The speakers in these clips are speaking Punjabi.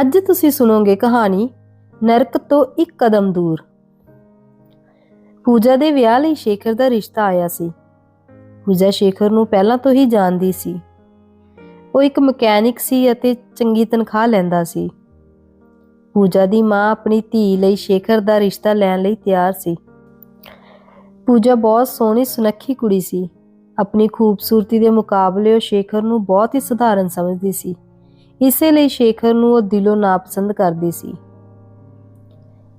ਅੱਜ ਤੁਸੀਂ ਸੁਣੋਗੇ ਕਹਾਣੀ, ਨਰਕ ਤੋਂ ਇੱਕ ਕਦਮ ਦੂਰ। ਪੂਜਾ ਦੇ ਵਿਆਹ ਲਈ ਸ਼ੇਖਰ ਦਾ ਰਿਸ਼ਤਾ ਆਇਆ ਸੀ। ਪੂਜਾ ਸ਼ੇਖਰ ਨੂੰ ਪਹਿਲਾਂ ਤੋਂ ਹੀ ਜਾਣਦੀ ਸੀ। ਉਹ ਇੱਕ ਮਕੈਨਿਕ ਸੀ ਅਤੇ ਚੰਗੀ ਤਨਖਾਹ ਲੈਂਦਾ ਸੀ। ਪੂਜਾ ਦੀ ਮਾਂ ਆਪਣੀ ਧੀ ਲਈ ਸ਼ੇਖਰ ਦਾ ਰਿਸ਼ਤਾ ਲੈਣ ਲਈ ਤਿਆਰ ਸੀ। ਪੂਜਾ ਬਹੁਤ ਸੋਹਣੀ, ਸੁਨੱਖੀ ਕੁੜੀ ਸੀ। ਆਪਣੀ ਖੂਬਸੂਰਤੀ ਦੇ ਮੁਕਾਬਲੇ ਉਹ ਸ਼ੇਖਰ ਨੂੰ ਬਹੁਤ ਹੀ ਸਧਾਰਨ ਸਮਝਦੀ ਸੀ। ਇਸੇ ਲਈ ਸ਼ੇਖਰ ਨੂੰ ਉਹ ਦਿਲੋਂ ਨਾਪਸੰਦ ਕਰਦੀ ਸੀ।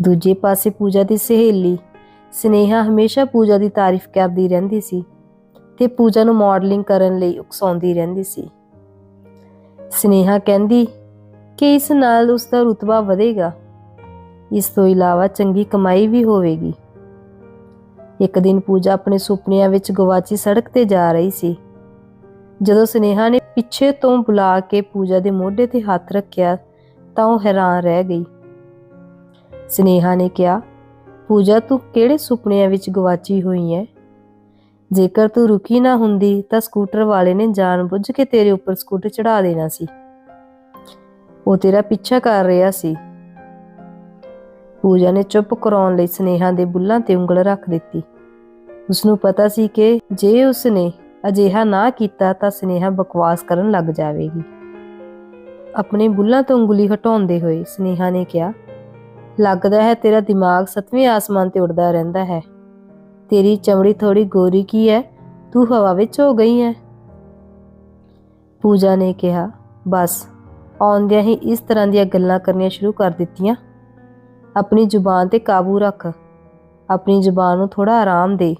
ਦੂਜੇ ਪਾਸੇ ਪੂਜਾ ਦੀ ਸਹੇਲੀ, ਸਨੇਹਾ ਹਮੇਸ਼ਾ ਪੂਜਾ ਦੀ ਤਾਰੀਫ ਕਰਦੀ ਰਹਿੰਦੀ ਸੀ ਤੇ ਪੂਜਾ ਨੂੰ ਮਾਡਲਿੰਗ ਕਰਨ ਲਈ ਉਕਸਾਉਂਦੀ ਰਹਿੰਦੀ ਸੀ। ਸਨੇਹਾ ਕਹਿੰਦੀ ਕਿ ਇਸ ਨਾਲ ਉਸ ਦਾ ਰੁਤਬਾ ਵਧੇਗਾ। ਇਸ ਤੋਂ ਇਲਾਵਾ ਚੰਗੀ ਕਮਾਈ ਵੀ ਹੋਵੇਗੀ। ਇੱਕ ਦਿਨ ਪੂਜਾ ਆਪਣੇ ਸੁਪਨਿਆਂ ਵਿੱਚ ਗਵਾਚੀ ਸੜਕ ਤੇ ਜਾ ਰਹੀ ਸੀ। ਜਦੋਂ ਸਨੇਹਾ ਨੇ ਪਿੱਛੇ ਤੋਂ ਬੁਲਾ ਕੇ ਪੂਜਾ ਦੇ ਮੋਢੇ ਤੇ ਹੱਥ ਰੱਖਿਆ ਤਾਂ ਉਹ ਹੈਰਾਨ ਰਹਿ ਗਈ। ਸਨੇਹਾ ਨੇ ਕਿਹਾ, ਪੂਜਾ, ਤੂੰ ਕਿਹੜੇ ਸੁਪਨਿਆਂ ਵਿੱਚ ਗਵਾਚੀ ਹੋਈ ਹੈ ਜੇਕਰ ਤੂੰ ਰੁਕੀ ਨਾ ਹੁੰਦੀ ਤਾਂ ਸਕੂਟਰ ਵਾਲੇ ਨੇ ਜਾਣਬੁੱਝ ਕੇ ਤੇਰੇ ਉੱਪਰ ਸਕੂਟਰ ਚੜਾ ਦੇਣਾ ਸੀ। ਉਹ ਤੇਰਾ ਪਿੱਛਾ ਕਰ ਰਿਹਾ ਸੀ। ਪੂਜਾ ਨੇ ਚੁੱਪ ਕਰਾਉਣ ਲਈ ਸਨੇਹਾ ਦੇ ਬੁੱਲਾਂ ਤੇ ਉਂਗਲ ਰੱਖ ਦਿੱਤੀ। ਉਸ ਨੂੰ ਪਤਾ ਸੀ ਕਿ ਜੇ ਉਸਨੇ ਅਜਿਹਾ ਨਾ ਕੀਤਾ ਤਾਂ ਸਨੇਹਾ ਬਕਵਾਸ ਕਰਨ ਲੱਗ ਜਾਵੇਗੀ। ਆਪਣੇ ਬੁੱਲਾਂ ਤੋਂ ਉਂਗਲੀ ਹਟਾਉਂਦੇ ਹੋਏ ਸਨੇਹਾ ਨੇ ਕਿਹਾ, ਲੱਗਦਾ ਹੈ ਤੇਰਾ ਦਿਮਾਗ ਸੱਤਵੇਂ ਆਸਮਾਨ ਤੇ ਉੱਡਦਾ ਰਹਿੰਦਾ ਹੈ। ਤੇਰੀ ਚਮੜੀ ਥੋੜੀ ਗੋਰੀ ਕੀ ਹੈ? ਤੂੰ ਹਵਾ ਵਿੱਚ ਹੋ ਗਈ ਹੈ। ਪੂਜਾ ਨੇ ਕਿਹਾ, ਬਸ, ਆਉਂਦਿਆਂ ਹੀ ਇਸ ਤਰ੍ਹਾਂ ਦੀਆਂ ਗੱਲਾਂ ਕਰਨੀਆਂ ਸ਼ੁਰੂ ਕਰ ਦਿੱਤੀਆਂ। ਆਪਣੀ ਜ਼ੁਬਾਨ ਤੇ ਕਾਬੂ ਰੱਖ। ਆਪਣੀ ਜ਼ੁਬਾਨ ਨੂੰ ਥੋੜਾ ਆਰਾਮ ਦੇ।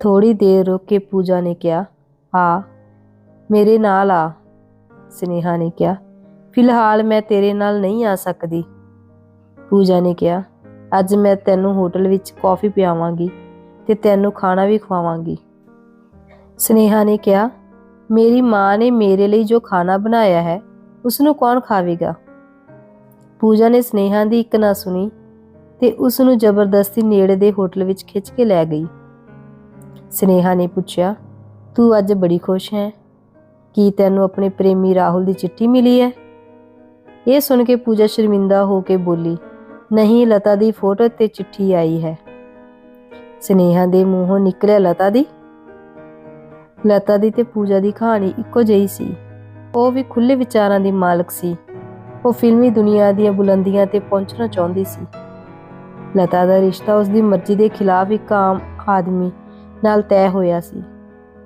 ਥੋੜੀ ਦੇਰ ਰੁਕ ਕੇ ਪੂਜਾ ਨੇ ਕਿਹਾ ਆ ਮੇਰੇ ਨਾਲ ਆ, ਸਨੇਹਾ ਨੇ ਕਿਹਾ। ਫਿਲਹਾਲ ਮੈਂ ਤੇਰੇ ਨਾਲ ਨਹੀਂ ਆ ਸਕਦੀ, ਪੂਜਾ ਨੇ ਕਿਹਾ। ਅੱਜ ਮੈਂ ਤੈਨੂੰ ਹੋਟਲ ਵਿੱਚ ਕੌਫੀ ਪਿਆਵਾਂਗੀ ਤੇ ਤੈਨੂੰ ਖਾਣਾ ਵੀ ਖਵਾਵਾਂਗੀ, ਸਨੇਹਾ ਨੇ ਕਿਹਾ। ਮੇਰੀ ਮਾਂ ਨੇ ਮੇਰੇ ਲਈ ਜੋ ਖਾਣਾ ਬਣਾਇਆ ਹੈ ਉਸ ਨੂੰ ਕੌਣ ਖਾਵੇਗਾ? ਪੂਜਾ ਨੇ ਸਨੇਹਾ ਦੀ ਇੱਕ ਨਾ ਸੁਣੀ ਤੇ ਉਸ ਨੂੰ ਜ਼ਬਰਦਸਤੀ ਨੇੜੇ ਦੇ ਹੋਟਲ ਵਿੱਚ ਖਿੱਚ ਕੇ ਲੈ ਗਈ। ਸਨੇਹਾ ਨੇ ਪੁੱਛਿਆ, ਤੂੰ ਅੱਜ ਬੜੀ ਖੁਸ਼ ਹੈ? ਕੀ ਤੈਨੂੰ ਆਪਣੇ ਪ੍ਰੇਮੀ ਰਾਹੁਲ ਦੀ ਚਿੱਠੀ ਮਿਲੀ ਹੈ? ਇਹ ਸੁਣ ਕੇ ਪੂਜਾ ਸ਼ਰਮਿੰਦਾ ਹੋ ਕੇ ਬੋਲੀ, ਨਹੀਂ, ਲਤਾ ਦੀ ਫੋਟੋ ਤੇ ਚਿੱਠੀ ਆਈ ਹੈ। ਸਨੇਹਾ ਦੇ ਮੂੰਹੋਂ ਨਿਕਲਿਆ ਲਤਾ ਦੀ? ਲਤਾ ਦੀ ਤੇ ਪੂਜਾ ਦੀ ਕਹਾਣੀ ਇੱਕੋ ਜਿਹੀ ਸੀ। ਉਹ ਵੀ ਖੁੱਲੇ ਵਿਚਾਰਾਂ ਦੀ ਮਾਲਕ ਸੀ। ਉਹ ਫਿਲਮੀ ਦੁਨੀਆ ਦੀਆਂ ਬੁਲੰਦੀਆਂ ਤੇ ਪਹੁੰਚਣਾ ਚਾਹੁੰਦੀ ਸੀ। ਲਤਾ ਦਾ ਰਿਸ਼ਤਾ ਉਸ ਦੀ ਮਰਜ਼ੀ ਦੇ ਖਿਲਾਫ ਇੱਕ ਆਮ ਆਦਮੀ ਨਾਲ ਤੈਅ ਹੋਇਆ ਸੀ,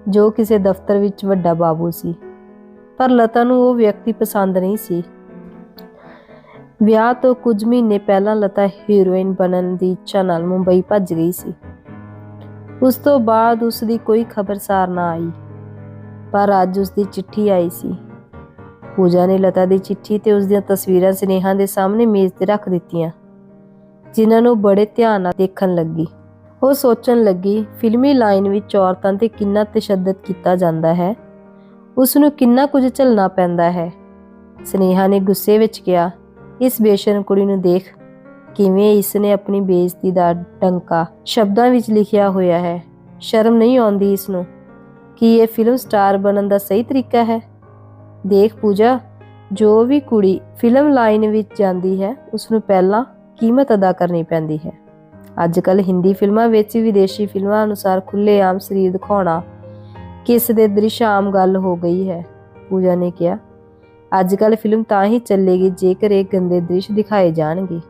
ਜੋ ਕਿਸੇ ਦਫ਼ਤਰ ਵਿੱਚ ਵੱਡਾ ਬਾਬੂ ਸੀ। ਪਰ ਲਤਾ ਨੂੰ ਉਹ ਵਿਅਕਤੀ ਪਸੰਦ ਨਹੀਂ ਸੀ। ਵਿਆਹ ਤੋਂ ਕੁਝ ਮਹੀਨੇ ਪਹਿਲਾਂ ਲਤਾ ਹੀਰੋਇਨ ਬਣਨ ਦੀ ਇੱਛਾ ਨਾਲ ਮੁੰਬਈ ਭੱਜ ਗਈ ਸੀ। ਉਸ ਤੋਂ ਬਾਅਦ ਉਸ ਦੀ ਕੋਈ ਖਬਰਸਾਰ ਨਾ ਆਈ, ਪਰ ਅੱਜ ਉਸ ਦੀ ਚਿੱਠੀ ਆਈ ਸੀ। ਪੂਜਾ ਨੇ ਲਤਾ ਦੀ ਚਿੱਠੀ ਤੇ ਉਸ ਦੀਆਂ ਤਸਵੀਰਾਂ ਸਨੇਹਾ ਦੇ ਸਾਹਮਣੇ ਮੇਜ਼ ਤੇ ਰੱਖ ਦਿੱਤੀਆਂ, ਜਿਨ੍ਹਾਂ ਨੂੰ ਬੜੇ ਧਿਆਨ ਨਾਲ ਦੇਖਣ ਲੱਗੀ। ਉਹ ਸੋਚਣ ਲੱਗੀ, ਫਿਲਮੀ ਲਾਈਨ ਵਿੱਚ ਔਰਤਾਂ ਤੇ ਕਿੰਨਾ ਤਸ਼ੱਦਦ ਕੀਤਾ ਜਾਂਦਾ ਹੈ? ਉਸ ਨੂੰ ਕਿੰਨਾ ਕੁਝ ਝੱਲਣਾ ਪੈਂਦਾ ਹੈ? ਸਨੇਹਾ ਨੇ ਗੁੱਸੇ ਵਿੱਚ ਕਿਹਾ, ਇਸ ਬੇਸ਼ਰਮ ਕੁੜੀ ਨੂੰ ਦੇਖ ਕਿਵੇਂ ਇਸ ਨੇ ਆਪਣੀ ਬੇਇੱਜ਼ਤੀ ਦਾ ਡੰਕਾ ਸ਼ਬਦਾਂ ਵਿੱਚ ਲਿਖਿਆ ਹੋਇਆ ਹੈ। ਸ਼ਰਮ ਨਹੀਂ ਆਉਂਦੀ ਇਸ ਨੂੰ ਕੀ ਇਹ ਫਿਲਮ ਸਟਾਰ ਬਣਨ ਦਾ ਸਹੀ ਤਰੀਕਾ ਹੈ? ਦੇਖ ਪੂਜਾ, ਜੋ ਵੀ ਕੁੜੀ ਫਿਲਮ ਲਾਈਨ ਵਿੱਚ ਜਾਂਦੀ ਹੈ ਉਸ ਨੂੰ ਪਹਿਲਾਂ ਕੀਮਤ ਅਦਾ ਕਰਨੀ ਪੈਂਦੀ ਹੈ। ਅੱਜ ਕੱਲ ਹਿੰਦੀ ਫਿਲਮਾਂ ਵਿੱਚ ਵਿਦੇਸ਼ੀ ਫਿਲਮਾਂ ਅਨੁਸਾਰ ਖੁੱਲ੍ਹੇਆਮ ਸਰੀਰ ਦਿਖਾਉਣਾ ਕਿਸ ਦੇ ਦ੍ਰਿਸ਼ ਆਮ ਗੱਲ ਹੋ ਗਈ ਹੈ। ਪੂਜਾ ਨੇ ਕਿਹਾ ਅੱਜ ਕੱਲ ਫਿਲਮ ਤਾਂ ਹੀ ਚੱਲੇਗੀ ਜੇਕਰ ਇਹ ਗੰਦੇ ਦ੍ਰਿਸ਼ ਦਿਖਾਏ ਜਾਣਗੇ।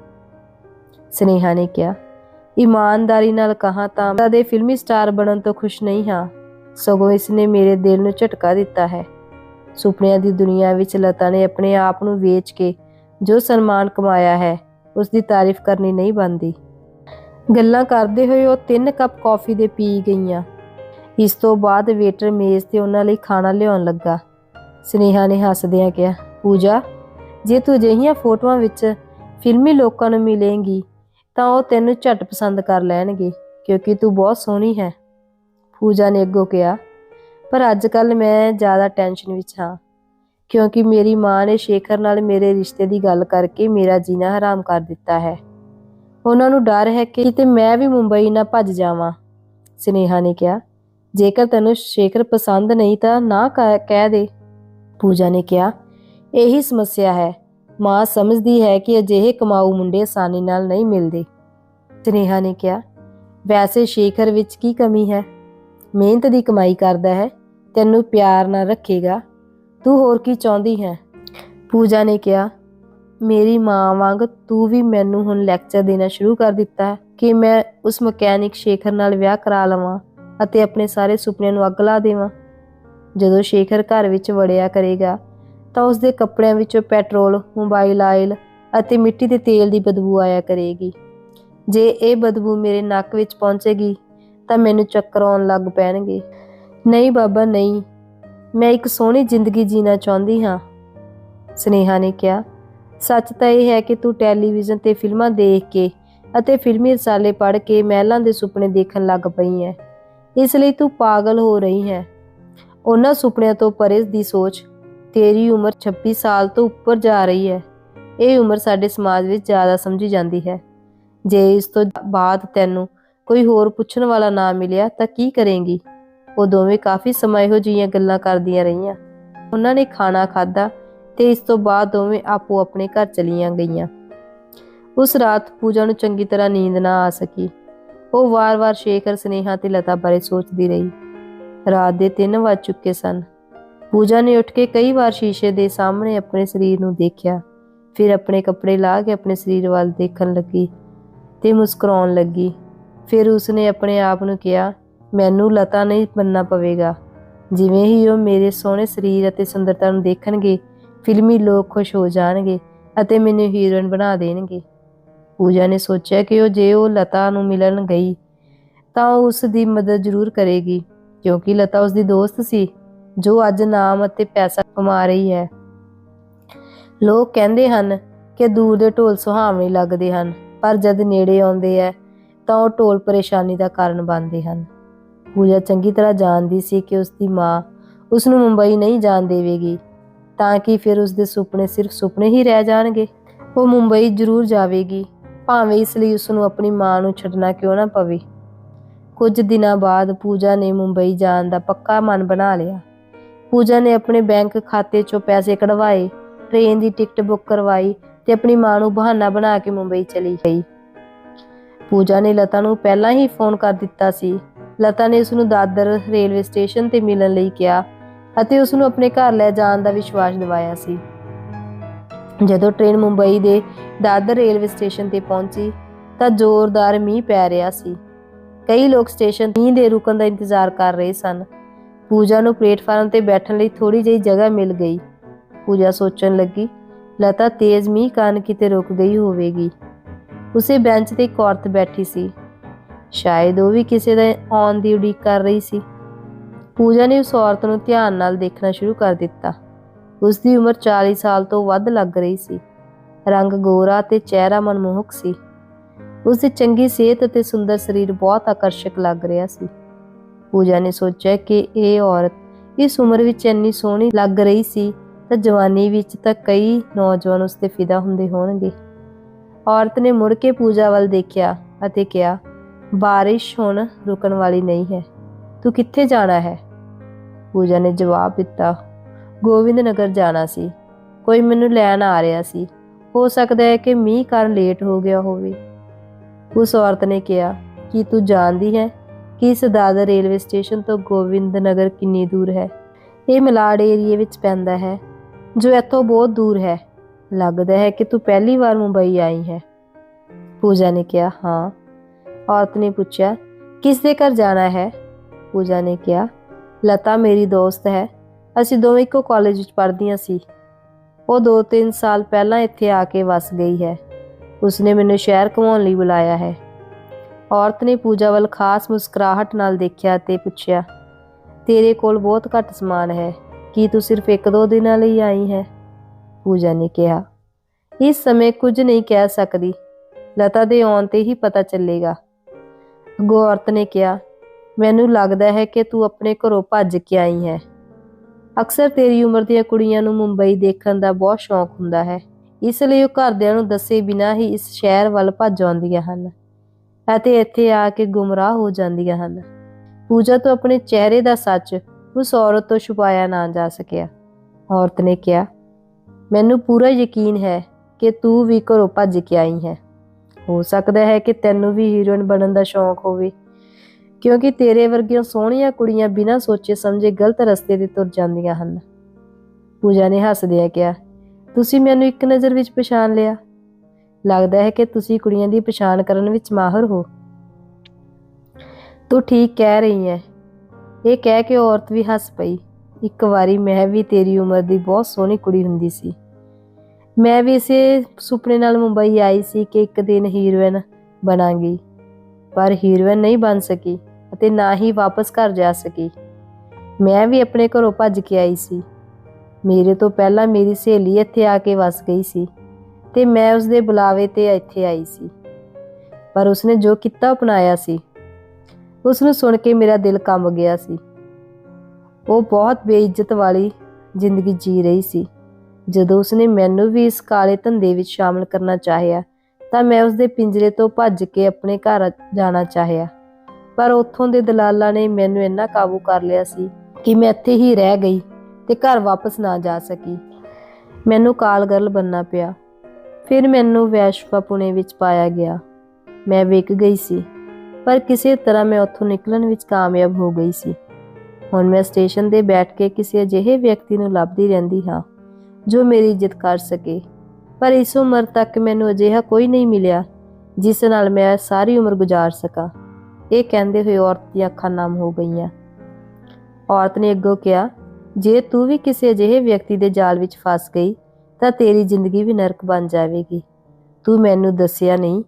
ਸਨੇਹਾ ਨੇ ਕਿਹਾ, ਇਮਾਨਦਾਰੀ ਨਾਲ ਕਹਾ ਤਾਂ ਦੇ ਫਿਲਮੀ ਸਟਾਰ ਬਣਨ ਤੋਂ ਖੁਸ਼ ਨਹੀਂ ਹਾਂ। ਸਗੋਂ ਇਸ ਨੇ ਮੇਰੇ ਦਿਲ ਨੂੰ ਝਟਕਾ ਦਿੱਤਾ ਹੈ। ਸੁਪਨਿਆਂ ਦੀ ਦੁਨੀਆ ਵਿੱਚ ਲਤਾ ਨੇ ਆਪਣੇ ਆਪ ਨੂੰ ਵੇਚ ਕੇ ਜੋ ਸਨਮਾਨ ਕਮਾਇਆ ਹੈ, ਉਸ ਦੀ ਤਾਰੀਫ ਕਰਨੀ ਨਹੀਂ ਬੰਦੀ ਗੱਲਾਂ ਕਰਦੇ ਹੋਏ ਉਹ ਤਿੰਨ ਕੱਪ ਕੌਫੀ ਦੇ ਪੀ ਗਈਆਂ। ਇਸ ਤੋਂ ਬਾਅਦ ਵੇਟਰ ਮੇਜ਼ ਤੇ ਉਹਨਾਂ ਲਈ ਖਾਣਾ ਲਿਆਉਣ ਲੱਗਾ। ਸਨੇਹਾ ਨੇ ਹੱਸਦਿਆਂ ਕਿਹਾ, ਪੂਜਾ, ਜੇ ਤੂੰ ਅਜਿਹੀਆਂ ਫੋਟੋਆਂ ਵਿੱਚ ਫਿਲਮੀ ਲੋਕਾਂ ਨੂੰ ਮਿਲੇਂਗੀ, ਤਾਂ ਉਹ ਤੈਨੂੰ ਝਟ ਪਸੰਦ ਕਰ ਲੈਣਗੇ, ਕਿਉਂਕਿ ਤੂੰ ਬਹੁਤ ਸੋਹਣੀ ਹੈ। ਪੂਜਾ ਨੇ ਅੱਗੋਂ ਕਿਹਾ, ਪਰ ਅੱਜ ਕੱਲ ਮੈਂ ਜ਼ਿਆਦਾ ਟੈਨਸ਼ਨ ਵਿੱਚ ਹਾਂ, ਕਿਉਂਕਿ ਮੇਰੀ ਮਾਂ ਨੇ ਸ਼ੇਖਰ ਨਾਲ ਮੇਰੇ ਰਿਸ਼ਤੇ ਦੀ ਗੱਲ ਕਰਕੇ ਮੇਰਾ ਜੀਣਾ ਹਰਾਮ ਕਰ ਦਿੱਤਾ ਹੈ। ਉਹਨਾਂ ਨੂੰ ਡਰ ਹੈ ਕਿ ਕਿਤੇ ਮੈਂ ਵੀ ਮੁੰਬਈ ਨਾ ਭੱਜ ਜਾਵਾਂ। ਸਨੇਹਾ ਨੇ ਕਿਹਾ, ਜੇਕਰ ਤੈਨੂੰ ਸ਼ੇਖਰ ਪਸੰਦ ਨਹੀਂ ਤਾਂ ਨਾ ਕਹਿ ਕਹਿ ਦੇ। ਪੂਜਾ ਨੇ ਕਿਹਾ, ਇਹੀ ਸਮੱਸਿਆ ਹੈ। ਮਾਂ ਸਮਝਦੀ ਹੈ ਕਿ ਅਜਿਹੇ ਕਮਾਊ ਮੁੰਡੇ ਆਸਾਨੀ ਨਾਲ ਨਹੀਂ ਮਿਲਦੇ। ਸਨੇਹਾ ਨੇ ਕਿਹਾ, ਵੈਸੇ ਸ਼ੇਖਰ ਵਿੱਚ ਕੀ ਕਮੀ ਹੈ? ਮਿਹਨਤ ਦੀ ਕਮਾਈ ਕਰਦਾ ਹੈ, ਤੈਨੂੰ ਪਿਆਰ ਨਾਲ ਰੱਖੇਗਾ। ਤੂੰ ਹੋਰ ਕੀ ਚਾਹੁੰਦੀ ਹੈ? ਪੂਜਾ ਨੇ ਕਿਹਾ ਮੇਰੀ ਮਾਂ ਵਾਂਗ ਤੂੰ ਵੀ ਮੈਨੂੰ ਹੁਣ ਲੈਕਚਰ ਦੇਣਾ ਸ਼ੁਰੂ ਕਰ ਦਿੱਤਾ ਹੈ ਕਿ ਮੈਂ ਉਸ ਮਕੈਨਿਕ ਸ਼ੇਖਰ ਨਾਲ ਵਿਆਹ ਕਰਾ ਲਵਾਂ ਅਤੇ ਆਪਣੇ ਸਾਰੇ ਸੁਪਨਿਆਂ ਨੂੰ ਅੱਗ ਲਾ ਦੇਵਾਂ। ਜਦੋਂ ਸ਼ੇਖਰ ਘਰ ਵਿੱਚ ਵੜਿਆ ਕਰੇਗਾ, ਤਾਂ ਉਸ ਦੇ ਕੱਪੜਿਆਂ ਵਿੱਚੋਂ ਪੈਟਰੋਲ, ਮੋਬਾਈਲ ਆਇਲ ਅਤੇ ਮਿੱਟੀ ਦੇ ਤੇਲ ਦੀ ਬਦਬੂ ਆਇਆ ਕਰੇਗੀ। ਜੇ ਇਹ ਬਦਬੂ ਮੇਰੇ ਨੱਕ ਵਿੱਚ ਪਹੁੰਚੇਗੀ, ਤਾਂ ਮੈਨੂੰ ਚੱਕਰ ਆਉਣ ਲੱਗ ਪੈਣਗੇ। ਨਹੀਂ ਬਾਬਾ, ਨਹੀਂ। ਮੈਂ ਇੱਕ ਸੋਹਣੀ ਜ਼ਿੰਦਗੀ ਜੀਣਾ ਚਾਹੁੰਦੀ ਹਾਂ, ਸਨੇਹਾ ਨੇ ਕਿਹਾ। ਸੱਚ ਤਾਂ ਇਹ ਹੈ ਕਿ ਤੂੰ ਟੈਲੀਵਿਜ਼ਨ ਤੇ ਫਿਲਮਾਂ ਦੇਖ ਕੇ ਅਤੇ ਫਿਲਮੀ ਰਸਾਲੇ ਪੜ੍ਹ ਕੇ ਮਹਿਲਾਂ ਦੇ ਸੁਪਨੇ ਦੇਖਣ ਲੱਗ ਪਈ ਹੈ। ਇਸ ਲਈ ਤੂੰ ਪਾਗਲ ਹੋ ਰਹੀ ਹੈ। ਉਹਨਾਂ ਸੁਪਨਿਆਂ ਤੋਂ ਪਰੇ ਦੀ ਸੋਚ, ਤੇਰੀ ਉਮਰ 26 ਸਾਲ ਤੋਂ ਉੱਪਰ ਜਾ ਰਹੀ ਹੈ। ਇਹ ਉਮਰ ਸਾਡੇ ਸਮਾਜ ਵਿੱਚ ਜ਼ਿਆਦਾ ਸਮਝੀ ਜਾਂਦੀ ਹੈ। ਜੇ ਇਸ ਤੋਂ ਬਾਅਦ ਤੈਨੂੰ ਕੋਈ ਹੋਰ ਪੁੱਛਣ ਵਾਲਾ ਨਾ ਮਿਲਿਆ ਤਾਂ ਕੀ ਕਰੇਂਗੀ? ਉਹ ਦੋਵੇਂ ਕਾਫੀ ਸਮਾਂ ਇਹੋ ਜਿਹੀਆਂ ਗੱਲਾਂ ਕਰਦੀਆਂ ਰਹੀਆਂ। ਉਹਨਾਂ ਨੇ ਖਾਣਾ ਖਾਦਾ ਤੇ ਇਸ ਤੋਂ ਬਾਅਦ ਦੋਵੇਂ ਆਪੋ ਆਪਣੇ ਘਰ ਚਲੀਆਂ ਗਈਆਂ। ਉਸ ਰਾਤ ਪੂਜਾ ਨੂੰ ਚੰਗੀ ਤਰ੍ਹਾਂ ਨੀਂਦ ਨਾ ਆ ਸਕੀ। ਉਹ ਵਾਰ-ਵਾਰ ਸ਼ੇਖਰ, ਸਨੇਹਾ ਤੇ ਲਤਾ ਬਾਰੇ ਸੋਚਦੀ ਰਹੀ। ਰਾਤ ਦੇ 3 ਵੱਜ ਚੁੱਕੇ ਸਨ। ਪੂਜਾ ਨੇ ਉੱਠ ਕੇ ਕਈ ਵਾਰ ਸ਼ੀਸ਼ੇ ਦੇ ਸਾਹਮਣੇ ਆਪਣੇ ਸਰੀਰ ਨੂੰ ਦੇਖਿਆ। ਫਿਰ ਆਪਣੇ ਕੱਪੜੇ ਲਾ ਕੇ ਆਪਣੇ ਸਰੀਰ ਵੱਲ ਦੇਖਣ ਲੱਗੀ ਤੇ ਮੁਸਕਰਾਉਣ ਲੱਗੀ। ਫਿਰ ਉਸਨੇ ਆਪਣੇ ਆਪ ਨੂੰ ਕਿਹਾ, ਮੈਨੂੰ ਲਤਾ ਨਹੀਂ ਬੰਨਣਾ ਪਵੇਗਾ। ਜਿਵੇਂ ਹੀ ਉਹ ਮੇਰੇ ਸੋਹਣੇ ਸਰੀਰ ਅਤੇ ਸੁੰਦਰਤਾ ਨੂੰ ਦੇਖਣਗੇ ਫਿਲਮੀ ਲੋਕ ਖੁਸ਼ ਹੋ ਜਾਣਗੇ ਅਤੇ ਮੈਨੂੰ ਹੀਰੋਇਨ ਬਣਾ ਦੇਣਗੇ। ਪੂਜਾ ਨੇ ਸੋਚਿਆ ਕਿ ਉਹ ਜੇ ਉਹ ਲਤਾ ਨੂੰ ਮਿਲਣ ਗਈ, ਤਾਂ ਉਹ ਉਸ ਦੀ ਮਦਦ ਜ਼ਰੂਰ ਕਰੇਗੀ, ਕਿਉਂਕਿ ਲਤਾ ਉਸ ਦੀ ਦੋਸਤ ਸੀ, ਜੋ ਅੱਜ ਨਾਮ ਅਤੇ ਪੈਸਾ ਕਮਾ ਰਹੀ ਹੈ। ਲੋਕ ਕਹਿੰਦੇ ਹਨ ਕਿ ਦੂਰ ਦੇ ਢੋਲ ਸੁਹਾਵਣੇ ਲੱਗਦੇ ਹਨ, ਪਰ ਜਦ ਨੇੜੇ ਆਉਂਦੇ ਐ ਤਾਂ ਉਹ ਢੋਲ ਪਰੇਸ਼ਾਨੀ ਦਾ ਕਾਰਨ ਬਣਦੇ ਹਨ। ਪੂਜਾ ਚੰਗੀ ਤਰ੍ਹਾਂ ਜਾਣਦੀ ਸੀ ਕਿ ਉਸ ਦੀ ਮਾਂ ਉਸ ਨੂੰ ਮੁੰਬਈ ਨਹੀਂ ਜਾਣ ਦੇਵੇਗੀ ਤਾਂ ਕਿ ਫਿਰ ਉਸ ਦੇ ਸੁਪਨੇ ਸਿਰਫ ਸੁਪਨੇ ਹੀ ਰਹਿ ਜਾਣਗੇ। ਉਹ ਮੁੰਬਈ ਜ਼ਰੂਰ ਜਾਵੇਗੀ, ਭਾਵੇਂ ਇਸ ਲਈ ਉਸ ਨੂੰ ਆਪਣੀ ਮਾਂ ਨੂੰ ਛੱਡਣਾ ਕਿਉਂ ਨਾ ਪਵੇ। ਕੁਝ ਦਿਨਾਂ ਬਾਅਦ ਪੂਜਾ ਨੇ ਮੁੰਬਈ ਜਾਣ ਦਾ ਪੱਕਾ ਮਨ ਬਣਾ ਲਿਆ। ਪੂਜਾ ਨੇ ਆਪਣੇ ਬੈਂਕ ਖਾਤੇ 'ਚੋਂ ਪੈਸੇ ਕਢਵਾਏ, ਟ੍ਰੇਨ ਦੀ ਟਿਕਟ ਬੁੱਕ ਕਰਵਾਈ ਤੇ ਆਪਣੀ ਮਾਂ ਨੂੰ ਬਹਾਨਾ ਬਣਾ ਕੇ ਮੁੰਬਈ ਚਲੀ ਗਈ। ਪੂਜਾ ਨੇ ਲਤਾ ਨੂੰ ਪਹਿਲਾਂ ਹੀ ਫੋਨ ਕਰ ਦਿੱਤਾ ਸੀ। ਲਤਾ ਨੇ ਉਸ ਨੂੰ ਦਾਦਰ ਰੇਲਵੇ ਸਟੇਸ਼ਨ ਤੇ ਮਿਲਣ ਲਈ ਕਿਹਾ ਅਤੇ ਉਸ ਨੂੰ ਆਪਣੇ ਘਰ ਲੈ ਜਾਣ ਦਾ ਵਿਸ਼ਵਾਸ ਦਿਵਾਇਆ ਸੀ। ਜਦੋਂ ਟ੍ਰੇਨ ਮੁੰਬਈ ਦੇ ਦਾਦਰ ਰੇਲਵੇ ਸਟੇਸ਼ਨ ਤੇ ਪਹੁੰਚੀ, ਤਾਂ ਜ਼ੋਰਦਾਰ ਮੀਂਹ ਪੈ ਰਿਹਾ ਸੀ। ਕਈ ਲੋਕ ਸਟੇਸ਼ਨ ਮੀਂਹ ਦੇ ਰੁਕਣ ਦਾ ਇੰਤਜ਼ਾਰ ਕਰ ਰਹੇ ਸਨ। ਪੂਜਾ ਨੂੰ ਪਲੇਟਫਾਰਮ ਤੇ ਬੈਠਣ ਲਈ ਥੋੜੀ ਜਿਹੀ ਜਗ੍ਹਾ ਮਿਲ ਗਈ। ਪੂਜਾ ਸੋਚਣ ਲੱਗੀ, ਲਤਾ, ਤੇਜ਼ ਮੀਂਹ ਕਾਰਨ ਕਿਤੇ ਰੁਕ ਗਈ ਹੋਵੇਗੀ। ਉਸੇ ਬੈਂਚ ਤੇ ਇੱਕ ਔਰਤ ਬੈਠੀ ਸੀ। ਸ਼ਾਇਦ ਉਹ ਵੀ ਕਿਸੇ ਦੇ ਆਉਣ ਦੀ ਉਡੀਕ ਕਰ ਰਹੀ ਸੀ। ਪੂਜਾ ਨੇ ਉਸ ਔਰਤ ਨੂੰ ਧਿਆਨ ਨਾਲ ਦੇਖਣਾ ਸ਼ੁਰੂ ਕਰ ਦਿੱਤਾ। ਉਸ ਦੀ ਉਮਰ 40 ਸਾਲ ਤੋਂ ਵੱਧ ਲੱਗ ਰਹੀ ਸੀ। ਰੰਗ ਗੋਰਾ ਤੇ ਚਿਹਰਾ ਮਨਮੋਹਕ ਸੀ। ਉਸ ਦੀ ਚੰਗੀ ਸਿਹਤ ਅਤੇ ਸੁੰਦਰ ਸਰੀਰ ਬਹੁਤ ਆਕਰਸ਼ਕ ਲੱਗ ਰਿਹਾ ਸੀ। ਪੂਜਾ ਨੇ ਸੋਚਿਆ ਕਿ ਇਹ ਔਰਤ ਇਸ ਉਮਰ ਵਿੱਚ ਇੰਨੀ ਸੋਹਣੀ ਲੱਗ ਰਹੀ ਸੀ ਤਾਂ ਜਵਾਨੀ ਵਿੱਚ ਤਾਂ ਕਈ ਨੌਜਵਾਨ ਉਸ ਤੇ ਫਿਦਾ ਹੁੰਦੇ ਹੋਣਗੇ। ਔਰਤ ਨੇ ਮੁੜ ਕੇ ਪੂਜਾ ਵੱਲ ਦੇਖਿਆ ਅਤੇ ਕਿਹਾ, ਬਾਰਿਸ਼ ਹੁਣ ਰੁਕਣ ਵਾਲੀ ਨਹੀਂ ਹੈ। ਤੂੰ ਕਿੱਥੇ ਜਾਣਾ ਹੈ? ਪੂਜਾ ਨੇ ਜਵਾਬ ਦਿੱਤਾ ਗੋਬਿੰਦ ਨਗਰ ਜਾਣਾ ਸੀ। ਕੋਈ ਮੈਨੂੰ ਲੈਣ ਆ ਰਿਹਾ ਸੀ। ਹੋ ਸਕਦਾ ਹੈ ਕਿ ਮੀਂਹ ਕਾਰਨ ਲੇਟ ਹੋ ਗਿਆ ਹੋਵੇ। ਉਸ ਔਰਤ ਨੇ ਕਿਹਾ, ਕਿ ਤੂੰ ਜਾਣਦੀ ਹੈ ਕਿ ਇਸ ਦਾਦਰ ਰੇਲਵੇ ਸਟੇਸ਼ਨ ਤੋਂ ਗੋਬਿੰਦ ਨਗਰ ਕਿੰਨੀ ਦੂਰ ਹੈ? ਇਹ ਮਲਾੜ ਏਰੀਏ ਵਿੱਚ ਪੈਂਦਾ ਹੈ, ਜੋ ਇੱਥੋਂ ਬਹੁਤ ਦੂਰ ਹੈ। ਲੱਗਦਾ ਹੈ ਕਿ ਤੂੰ ਪਹਿਲੀ ਵਾਰ ਮੁੰਬਈ ਆਈ ਹੈ। ਪੂਜਾ ਨੇ ਕਿਹਾ, ਹਾਂ। ਔਰਤ ਨੇ ਪੁੱਛਿਆ ਕਿਸ ਦੇ ਘਰ ਜਾਣਾ ਹੈ? ਪੂਜਾ ਨੇ ਕਿਹਾ, ਲਤਾ ਮੇਰੀ ਦੋਸਤ ਹੈ। ਅਸੀਂ ਦੋਵੇਂ ਇੱਕੋ ਕਾਲਜ ਵਿੱਚ ਪੜ੍ਹਦੀਆਂ ਸੀ। ਉਹ 2-3 ਸਾਲ ਪਹਿਲਾਂ ਇੱਥੇ ਆ ਕੇ ਵਸ ਗਈ ਹੈ। ਉਸਨੇ ਮੈਨੂੰ ਸ਼ਹਿਰ ਘੁਮਾਉਣ ਲਈ ਬੁਲਾਇਆ ਹੈ। ਔਰਤ ਨੇ ਪੂਜਾ ਵੱਲ ਖਾਸ ਮੁਸਕਰਾਹਟ ਨਾਲ ਦੇਖਿਆ ਤੇ ਪੁੱਛਿਆ, ਤੇਰੇ ਕੋਲ ਬਹੁਤ ਘੱਟ ਸਮਾਨ ਹੈ। ਕੀ ਤੂੰ ਸਿਰਫ ਇੱਕ ਦੋ ਦਿਨਾਂ ਲਈ ਆਈ ਹੈ? ਪੂਜਾ ਨੇ ਕਿਹਾ, ਇਸ ਸਮੇਂ ਕੁਝ ਨਹੀਂ ਕਹਿ ਸਕਦੀ। ਲਤਾ ਦੇ ਆਉਣ ਤੇ ਹੀ ਪਤਾ ਚੱਲੇਗਾ। ਅੱਗੋਂ ਔਰਤ ਨੇ ਕਿਹਾ ਮੈਨੂੰ ਲੱਗਦਾ ਹੈ ਕਿ ਤੂੰ ਆਪਣੇ ਘਰੋਂ ਭੱਜ ਕੇ ਆਈ ਹੈ। ਅਕਸਰ ਤੇਰੀ ਉਮਰ ਦੀਆਂ ਕੁੜੀਆਂ ਨੂੰ ਮੁੰਬਈ ਦੇਖਣ ਦਾ ਬਹੁਤ ਸ਼ੌਂਕ ਹੁੰਦਾ ਹੈ। ਇਸ ਲਈ ਉਹ ਘਰਦਿਆਂ ਨੂੰ ਦੱਸੇ ਬਿਨਾਂ ਹੀ ਇਸ ਸ਼ਹਿਰ ਵੱਲ ਭੱਜ ਆਉਂਦੀਆਂ ਹਨ ਅਤੇ ਇੱਥੇ ਆ ਕੇ ਗੁੰਮਰਾਹ ਹੋ ਜਾਂਦੀਆਂ ਹਨ। ਪੂਜਾ ਤੋਂ ਆਪਣੇ ਚਿਹਰੇ ਦਾ ਸੱਚ ਉਸ ਔਰਤ ਤੋਂ ਛੁਪਾਇਆ ਨਾ ਜਾ ਸਕਿਆ। ਔਰਤ ਨੇ ਕਿਹਾ, ਮੈਨੂੰ ਪੂਰਾ ਯਕੀਨ ਹੈ ਕਿ ਤੂੰ ਵੀ ਘਰੋਂ ਭੱਜ ਕੇ ਆਈ ਹੈ। ਹੋ ਸਕਦਾ ਹੈ ਕਿ ਤੈਨੂੰ ਵੀ ਹੀਰੋਇਨ ਬਣਨ ਦਾ ਸ਼ੌਂਕ ਹੋਵੇ ਕਿਉਂਕਿ ਤੇਰੇ ਵਰਗੀਆਂ ਸੋਹਣੀਆਂ ਕੁੜੀਆਂ ਬਿਨਾਂ ਸੋਚੇ ਸਮਝੇ ਗਲਤ ਰਸਤੇ ਤੇ ਤੁਰ ਜਾਂਦੀਆਂ ਹਨ। ਪੂਜਾ ਨੇ ਹੱਸਦਿਆਂ ਕਿਹਾ, ਤੁਸੀਂ ਮੈਨੂੰ ਇੱਕ ਨਜ਼ਰ ਵਿੱਚ ਪਛਾਣ ਲਿਆ। ਲੱਗਦਾ ਹੈ ਕਿ ਤੁਸੀਂ ਕੁੜੀਆਂ ਦੀ ਪਛਾਣ ਕਰਨ ਵਿੱਚ ਮਾਹਰ ਹੋ। ਤੂੰ ਠੀਕ ਕਹਿ ਰਹੀ ਹੈ। ਇਹ ਕਹਿ ਕੇ ਔਰਤ ਵੀ ਹੱਸ ਪਈ। ਇੱਕ ਵਾਰੀ ਮੈਂ ਵੀ ਤੇਰੀ ਉਮਰ ਦੀ ਬਹੁਤ ਸੋਹਣੀ ਕੁੜੀ ਹੁੰਦੀ ਸੀ। ਮੈਂ ਵੀ ਇਸੇ ਸੁਪਨੇ ਨਾਲ ਮੁੰਬਈ ਆਈ ਸੀ ਕਿ ਇੱਕ ਦਿਨ ਹੀਰੋਇਨ ਬਣਾਂਗੀ। ਪਰ ਹੀਰੋਇਨ ਨਹੀਂ ਬਣ ਸਕੀ। ਅਤੇ ਨਾ ਹੀ ਵਾਪਸ ਘਰ ਜਾ ਸਕੀ। ਮੈਂ ਵੀ ਆਪਣੇ ਘਰੋਂ ਭੱਜ ਕੇ ਆਈ ਸੀ। ਮੇਰੇ ਤੋਂ ਪਹਿਲਾਂ ਮੇਰੀ ਸਹੇਲੀ ਇੱਥੇ ਆ ਕੇ ਵਸ ਗਈ ਸੀ ਤੇ ਮੈਂ ਉਸਦੇ ਬੁਲਾਵੇ ਤੇ ਇੱਥੇ ਆਈ ਸੀ। ਪਰ ਉਸਨੇ ਜੋ ਕੀਤਾ ਅਪਣਾਇਆ ਸੀ। ਉਸ ਨੂੰ ਸੁਣ ਕੇ ਮੇਰਾ ਦਿਲ ਕੰਬ ਗਿਆ ਸੀ। ਉਹ ਬਹੁਤ ਬੇਇੱਜ਼ਤ ਵਾਲੀ ਜ਼ਿੰਦਗੀ ਜੀ ਰਹੀ ਸੀ। ਜਦੋਂ ਉਸਨੇ ਮੈਨੂੰ ਵੀ ਇਸ ਕਾਲੇ ਧੰਦੇ ਵਿੱਚ ਸ਼ਾਮਲ ਕਰਨਾ ਚਾਹਿਆ ਤਾਂ ਮੈਂ ਉਸਦੇ ਪਿੰਜਰੇ ਤੋਂ ਭੱਜ ਕੇ ਆਪਣੇ ਘਰ ਜਾਣਾ ਚਾਹਿਆ। ਪਰ ਉੱਥੋਂ ਦੇ ਦਲਾਲਾਂ ਨੇ ਮੈਨੂੰ ਇੰਨਾ ਕਾਬੂ ਕਰ ਲਿਆ ਸੀ ਕਿ ਮੈਂ ਇੱਥੇ ਹੀ ਰਹਿ ਗਈ ਤੇ ਘਰ ਵਾਪਸ ਨਾ ਜਾ ਸਕੀ। ਮੈਨੂੰ ਕਾਲਗਰਲ ਬੰਨਾ ਪਿਆ। ਫਿਰ ਮੈਨੂੰ ਵੈਸ਼ਵਾ ਪੁਣੇ ਵਿੱਚ ਪਾਇਆ ਗਿਆ। ਮੈਂ ਵਿਕ ਗਈ ਸੀ, ਪਰ ਕਿਸੇ ਤਰ੍ਹਾਂ ਮੈਂ ਉੱਥੋਂ ਨਿਕਲਣ ਵਿੱਚ ਕਾਮਯਾਬ ਹੋ ਗਈ ਸੀ। ਹੁਣ ਮੈਂ ਸਟੇਸ਼ਨ ਤੇ ਬੈਠ ਕੇ ਕਿਸੇ ਅਜਿਹੇ ਵਿਅਕਤੀ ਨੂੰ ਲੱਭਦੀ ਰਹਿੰਦੀ ਹਾਂ ਜੋ ਮੇਰੀ ਇੱਜ਼ਤ ਕਰ ਸਕੇ। ਪਰ ਇਸ ਉਮਰ ਤੱਕ ਮੈਨੂੰ ਅਜਿਹਾ ਕੋਈ ਨਹੀਂ ਮਿਲਿਆ ਜਿਸ ਨਾਲ ਮੈਂ ਸਾਰੀ ਉਮਰ ਗੁਜ਼ਾਰ ਸਕਾਂ। ਇਹ ਕਹਿੰਦੇ ਹੋਏ ਔਰਤ ਦੀਆਂ ਅੱਖਾਂ ਨਮ ਹੋ ਗਈਆਂ। ਔਰਤ ਨੇ ਅੱਗੋਂ ਕਿਹਾ, ਜੇ ਤੂੰ ਵੀ ਕਿਸੇ ਅਜਿਹੇ ਵਿਅਕਤੀ ਦੇ ਜਾਲ ਵਿੱਚ ਫਸ ਗਈ, ਤਾਂ ਤੇਰੀ ਜ਼ਿੰਦਗੀ ਵੀ ਨਰਕ ਬਣ ਜਾਵੇਗੀ। ਤੂੰ ਮੈਨੂੰ ਦੱਸਿਆ ਨਹੀਂ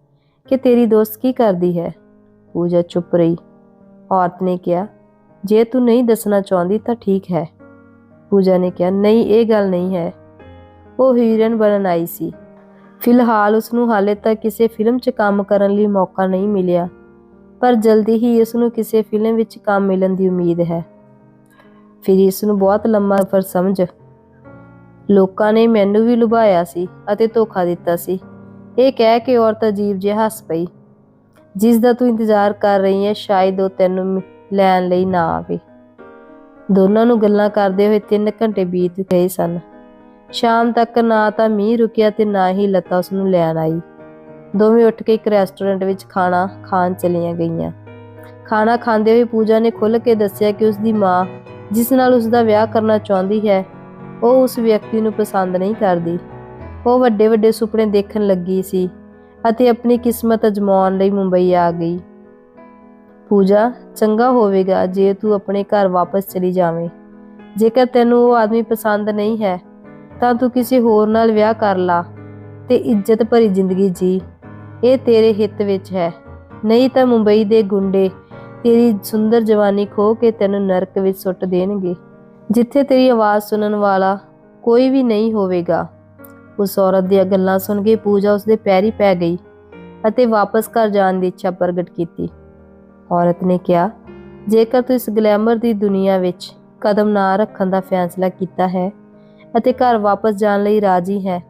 ਕਿ ਤੇਰੀ ਦੋਸਤ ਕੀ ਕਰਦੀ ਹੈ? ਪੂਜਾ ਚੁੱਪ ਰਹੀ। ਔਰਤ ਨੇ ਕਿਹਾ, ਜੇ ਤੂੰ ਨਹੀਂ ਦੱਸਣਾ ਚਾਹੁੰਦੀ ਤਾਂ ਠੀਕ ਹੈ। ਪੂਜਾ ਨੇ ਕਿਹਾ, ਨਹੀਂ, ਇਹ ਗੱਲ ਨਹੀਂ ਹੈ। ਉਹ ਹੀਰਨ ਬਣਨ ਆਈ ਸੀ। ਫਿਲਹਾਲ ਉਸ ਨੂੰ ਹਾਲੇ ਤੱਕ ਕਿਸੇ ਫਿਲਮ 'ਚ ਕੰਮ ਕਰਨ ਲਈ ਮੌਕਾ ਨਹੀਂ ਮਿਲਿਆ। ਪਰ ਜਲਦੀ ਹੀ ਇਸ ਨੂੰ ਕਿਸੇ ਫਿਲਮ ਵਿੱਚ ਕੰਮ ਮਿਲਣ ਦੀ ਉਮੀਦ ਹੈ। ਫਿਰ ਇਸ ਨੂੰ ਬਹੁਤ ਲੰਮਾ ਸਫ਼ਰ ਸਮਝ ਲੋਕਾਂ ਨੇ ਮੈਨੂੰ ਵੀ ਲੁਭਾਇਆ ਸੀ ਅਤੇ ਧੋਖਾ ਦਿੱਤਾ ਸੀ। ਇਹ ਕਹਿ ਕੇ ਔਰਤ ਅਜੀਬ ਜਿਹਾ ਹੱਸ ਪਈ। ਜਿਸ ਦਾ ਤੂੰ ਇੰਤਜ਼ਾਰ ਕਰ ਰਹੀ ਹੈ, ਸ਼ਾਇਦ ਉਹ ਤੈਨੂੰ ਲੈਣ ਲਈ ਨਾ ਆਵੇ। ਦੋਨਾਂ ਨੂੰ ਗੱਲਾਂ ਕਰਦੇ ਹੋਏ 3 ਘੰਟੇ ਬੀਤ ਗਏ ਸਨ। ਸ਼ਾਮ ਤੱਕ ਨਾ ਤਾਂ ਮੀਂਹ ਰੁਕਿਆ ਤੇ ਨਾ ਹੀ ਲਤਾ ਉਸ ਨੂੰ ਲੈਣ ਆਈ। ਦੋਵੇਂ ਉੱਠ ਕੇ ਇੱਕ ਰੈਸਟੋਰੈਂਟ ਵਿੱਚ ਖਾਣਾ ਖਾਣ ਚਲੀਆਂ ਗਈਆਂ। ਖਾਣਾ ਖਾਂਦੇ ਹੋਏ ਪੂਜਾ ਨੇ ਖੁੱਲ੍ਹ ਕੇ ਦੱਸਿਆ ਕਿ ਉਸ ਦੀ ਮਾਂ, ਜਿਸ ਨਾਲ ਉਸ ਦਾ ਵਿਆਹ ਕਰਨਾ ਚਾਹੁੰਦੀ ਹੈ, ਉਹ ਉਸ ਵਿਅਕਤੀ ਨੂੰ ਪਸੰਦ ਨਹੀਂ ਕਰਦੀ। ਉਹ ਵੱਡੇ ਵੱਡੇ ਸੁਪਨੇ ਦੇਖਣ ਲੱਗੀ ਸੀ ਅਤੇ ਆਪਣੀ ਕਿਸਮਤ ਅਜਮਾਉਣ ਲਈ ਮੁੰਬਈ ਆ ਗਈ। ਪੂਜਾ, ਚੰਗਾ ਹੋਵੇਗਾ ਜੇ ਤੂੰ ਆਪਣੇ ਘਰ ਵਾਪਸ ਚਲੀ ਜਾਵੇਂ। ਜੇਕਰ ਤੈਨੂੰ ਉਹ ਆਦਮੀ ਪਸੰਦ ਨਹੀਂ ਹੈ, ਤਾਂ ਤੂੰ ਕਿਸੇ ਹੋਰ ਨਾਲ ਵਿਆਹ ਕਰ ਲਾ ਤੇ ਇੱਜ਼ਤ ਭਰੀ ਜ਼ਿੰਦਗੀ ਜੀ। ਇਹ ਤੇਰੇ ਹਿੱਤ ਵਿੱਚ ਹੈ। ਨਹੀਂ ਤਾਂ ਮੁੰਬਈ ਦੇ ਗੁੰਡੇ ਤੇਰੀ ਸੁੰਦਰ ਜਵਾਨੀ ਖੋ ਕੇ ਤੈਨੂੰ ਨਰਕ ਵਿੱਚ ਸੁੱਟ ਦੇਣਗੇ। ਜਿੱਥੇ ਤੇਰੀ ਆਵਾਜ਼ ਸੁਣਨ ਵਾਲਾ ਕੋਈ ਵੀ ਨਹੀਂ ਹੋਵੇਗਾ। ਉਸ ਔਰਤ ਦੀਆਂ ਗੱਲਾਂ ਸੁਣ ਕੇ ਪੂਜਾ ਉਸਦੇ ਪੈਰੀ ਪੈ ਗਈ ਅਤੇ ਵਾਪਸ ਘਰ ਜਾਣ ਦੀ ਇੱਛਾ ਪ੍ਰਗਟ ਕੀਤੀ। ਔਰਤ ਨੇ ਕਿਹਾ, ਜੇਕਰ ਤੂੰ ਇਸ ਗਲੈਮਰ ਦੀ ਦੁਨੀਆ ਵਿੱਚ ਕਦਮ ਨਾ ਰੱਖਣ ਦਾ ਫੈਸਲਾ ਕੀਤਾ ਹੈ ਅਤੇ ਘਰ ਵਾਪਸ ਜਾਣ ਲਈ ਰਾਜੀ ਹੈ,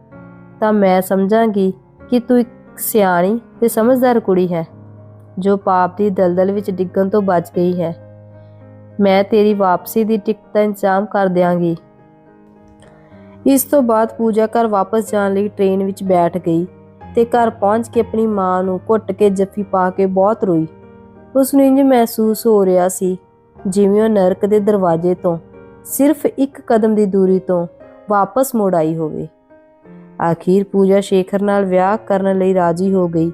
ਤਾਂ ਮੈਂ ਸਮਝਾਂਗੀ ਕਿ ਤੂੰ ਇੱਕ ਸਿਆਣੀ ਤੇ ਸਮਝਦਾਰ ਕੁੜੀ ਹੈ, ਜੋ ਪਾਪ ਦੀ ਦਲਦਲ ਵਿੱਚ ਡਿੱਗਣ ਤੋਂ ਬਚ ਗਈ ਹੈ। ਮੈਂ ਤੇਰੀ ਵਾਪਸੀ ਦੀ ਟਿਕਟ ਦਾ ਇੰਤਜ਼ਾਮ ਕਰ ਦਿਆਂਗੀ। ਇਸ ਤੋਂ ਬਾਅਦ ਪੂਜਾ ਘਰ ਵਾਪਸ ਜਾਣ ਲਈ ਟ੍ਰੇਨ ਵਿੱਚ ਬੈਠ ਗਈ ਤੇ ਘਰ ਪਹੁੰਚ ਕੇ ਆਪਣੀ ਮਾਂ ਨੂੰ ਘੁੱਟ ਕੇ ਜੱਫੀ ਪਾ ਕੇ ਬਹੁਤ ਰੋਈ। ਉਸ ਨੂੰ ਇੰਜ ਮਹਿਸੂਸ ਹੋ ਰਿਹਾ ਸੀ ਜਿਵੇਂ ਉਹ ਨਰਕ ਦੇ ਦਰਵਾਜ਼ੇ ਤੋਂ ਸਿਰਫ ਇੱਕ ਕਦਮ ਦੀ ਦੂਰੀ ਤੋਂ ਵਾਪਸ ਮੁੜ ਆਈ ਹੋਵੇ। ਆਖਿਰ ਪੂਜਾ ਸ਼ੇਖਰ ਨਾਲ ਵਿਆਹ ਕਰਨ ਲਈ ਰਾਜੀ ਹੋ ਗਈ।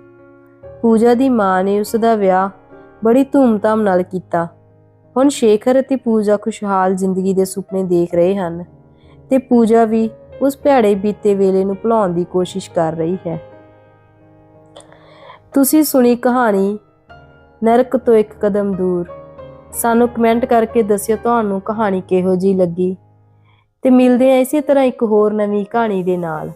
ਪੂਜਾ ਦੀ ਮਾਂ ਨੇ ਉਸ ਦਾ ਵਿਆਹ ਬੜੀ ਧੂਮਧਾਮ ਨਾਲ ਕੀਤਾ। ਹੁਣ ਸ਼ੇਖਰ ਅਤੇ ਪੂਜਾ ਖੁਸ਼ਹਾਲ ਜ਼ਿੰਦਗੀ ਦੇ ਸੁਪਨੇ ਦੇਖ ਰਹੇ ਹਨ ਤੇ ਪੂਜਾ ਵੀ ਉਸ ਭੈੜੇ ਬੀਤੇ ਵੇਲੇ ਨੂੰ ਭੁਲਾਉਣ ਦੀ ਕੋਸ਼ਿਸ਼ ਕਰ ਰਹੀ ਹੈ। ਤੁਸੀਂ ਸੁਣੀ ਕਹਾਣੀ, ਨਰਕ ਤੋਂ ਇੱਕ ਕਦਮ ਦੂਰ। ਸਾਨੂੰ ਕਮੈਂਟ ਕਰਕੇ ਦੱਸਿਓ ਤੁਹਾਨੂੰ ਕਹਾਣੀ ਕਿਹੋ ਜੀ ਲੱਗੀ ਤੇ ਮਿਲਦੇ ਆ ਇਸੇ ਤਰ੍ਹਾਂ ਇੱਕ ਹੋਰ ਨਵੀਂ ਕਹਾਣੀ ਦੇ ਨਾਲ।